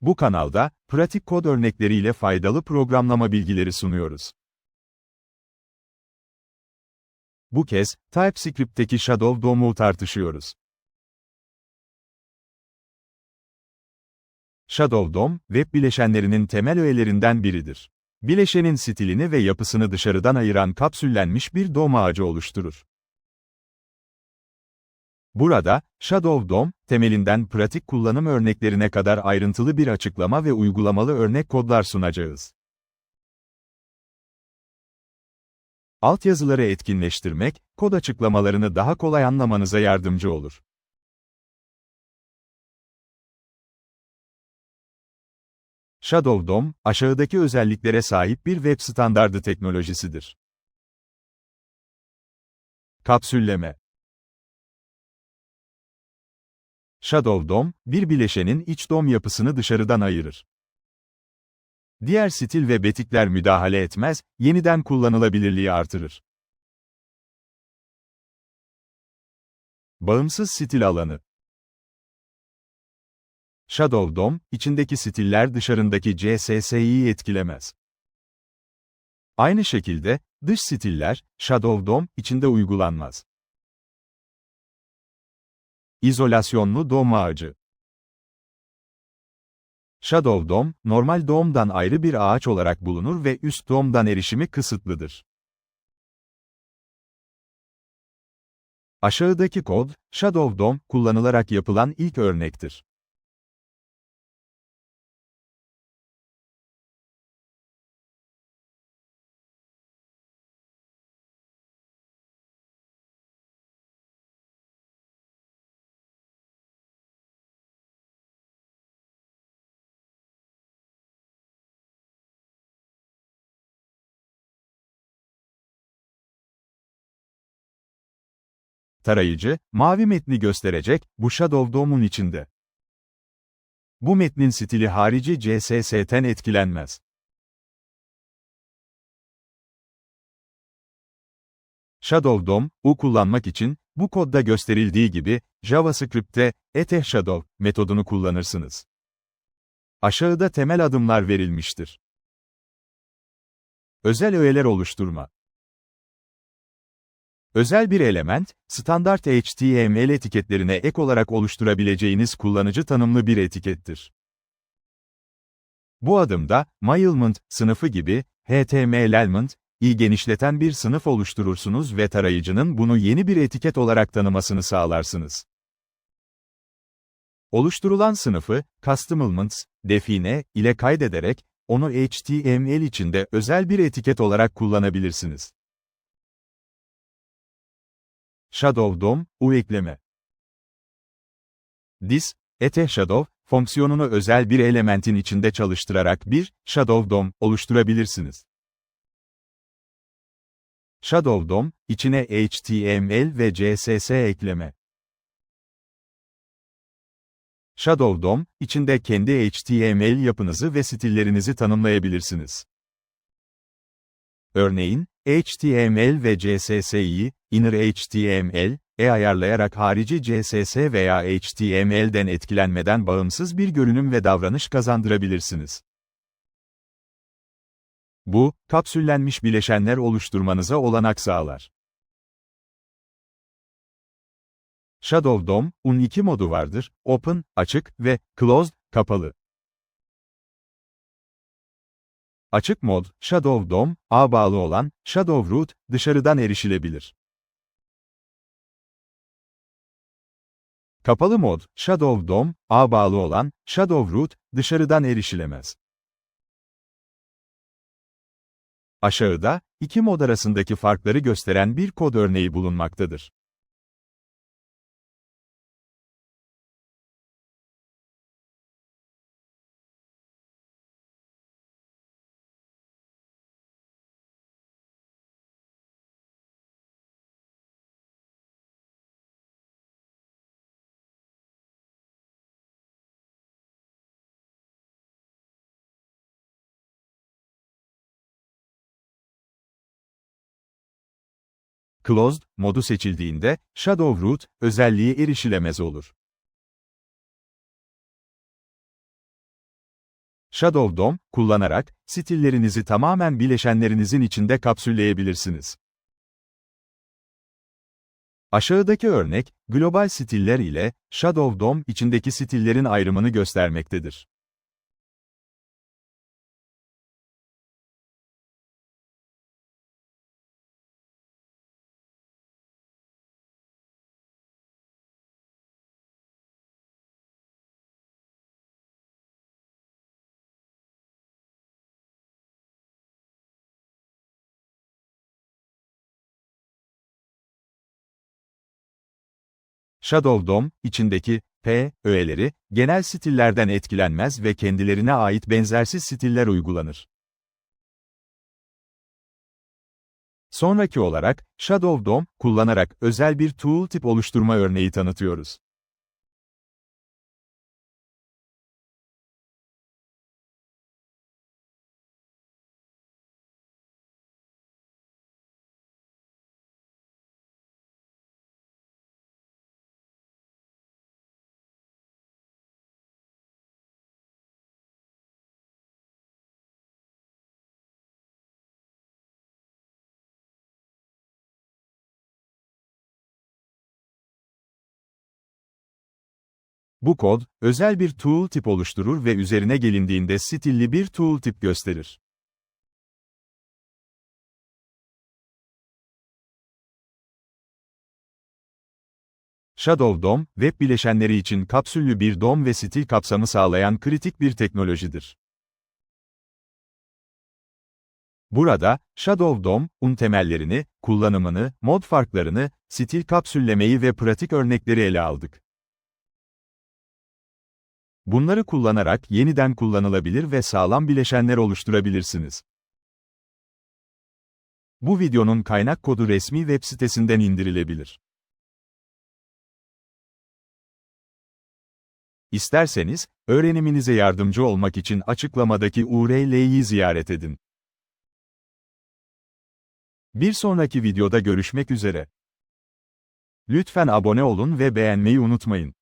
Bu kanalda, pratik kod örnekleriyle faydalı programlama bilgileri sunuyoruz. Bu kez, TypeScript'teki Shadow DOM'u tartışıyoruz. Shadow DOM, web bileşenlerinin temel öğelerinden biridir. Bileşenin stilini ve yapısını dışarıdan ayıran kapsüllenmiş bir DOM ağacı oluşturur. Burada, Shadow DOM, temelinden pratik kullanım örneklerine kadar ayrıntılı bir açıklama ve uygulamalı örnek kodlar sunacağız. Altyazıları etkinleştirmek, kod açıklamalarını daha kolay anlamanıza yardımcı olur. Shadow DOM, aşağıdaki özelliklere sahip bir web standardı teknolojisidir. Kapsülleme Shadow DOM, bir bileşenin iç DOM yapısını dışarıdan ayırır. Diğer stil ve betikler müdahale etmez, yeniden kullanılabilirliği artırır. Bağımsız stil alanı Shadow DOM, içindeki stiller dışarındaki CSS'yi etkilemez. Aynı şekilde, dış stiller, Shadow DOM, içinde uygulanmaz. İzolasyonlu DOM ağacı Shadow DOM, normal DOM'dan ayrı bir ağaç olarak bulunur ve üst DOM'dan erişimi kısıtlıdır. Aşağıdaki kod, Shadow DOM, kullanılarak yapılan ilk örnektir. Tarayıcı, mavi metni gösterecek, bu Shadow DOM'un içinde. Bu metnin stili harici CSS'ten etkilenmez. Shadow DOM, U kullanmak için, bu kodda gösterildiği gibi, JavaScript'te, ethShadow metodunu kullanırsınız. Aşağıda temel adımlar verilmiştir. Özel öğeler oluşturma. Özel bir element, standart HTML etiketlerine ek olarak oluşturabileceğiniz kullanıcı tanımlı bir etikettir. Bu adımda, myElement sınıfı gibi, HTML element, genişleten bir sınıf oluşturursunuz ve tarayıcının bunu yeni bir etiket olarak tanımasını sağlarsınız. Oluşturulan sınıfı, custom elements, define ile kaydederek, onu HTML içinde özel bir etiket olarak kullanabilirsiniz. Shadow DOM, U ekleme. This, ete shadow, fonksiyonunu özel bir elementin içinde çalıştırarak bir, Shadow DOM, oluşturabilirsiniz. Shadow DOM, içine HTML ve CSS ekleme. Shadow DOM, içinde kendi HTML yapınızı ve stillerinizi tanımlayabilirsiniz. Örneğin, HTML ve CSS'yi, inner HTML, e ayarlayarak harici CSS veya HTML'den etkilenmeden bağımsız bir görünüm ve davranış kazandırabilirsiniz. Bu, kapsüllenmiş bileşenler oluşturmanıza olanak sağlar. Shadow DOM, iki modu vardır, Open, açık ve Closed, kapalı. Açık mod, Shadow DOM, ağ bağlı olan, Shadow Root, dışarıdan erişilebilir. Kapalı mod, Shadow DOM, ağ bağlı olan, Shadow Root, dışarıdan erişilemez. Aşağıda, iki mod arasındaki farkları gösteren bir kod örneği bulunmaktadır. Closed modu seçildiğinde, Shadow Root özelliği erişilemez olur. Shadow DOM kullanarak stillerinizi tamamen bileşenlerinizin içinde kapsülleyebilirsiniz. Aşağıdaki örnek, global stiller ile Shadow DOM içindeki stillerin ayrımını göstermektedir. Shadow DOM, içindeki P, öğeleri, genel stillerden etkilenmez ve kendilerine ait benzersiz stiller uygulanır. Sonraki olarak, Shadow DOM, kullanarak özel bir tooltip oluşturma örneği tanıtıyoruz. Bu kod, özel bir tooltip oluşturur ve üzerine gelindiğinde stilli bir tooltip gösterir. Shadow DOM, web bileşenleri için kapsüllü bir DOM ve stil kapsamı sağlayan kritik bir teknolojidir. Burada, Shadow DOM, un temellerini, kullanımını, mod farklarını, stil kapsüllemeyi ve pratik örnekleri ele aldık. Bunları kullanarak yeniden kullanılabilir ve sağlam bileşenler oluşturabilirsiniz. Bu videonun kaynak kodu resmi web sitesinden indirilebilir. İsterseniz, öğreniminize yardımcı olmak için açıklamadaki URL'yi ziyaret edin. Bir sonraki videoda görüşmek üzere. Lütfen abone olun ve beğenmeyi unutmayın.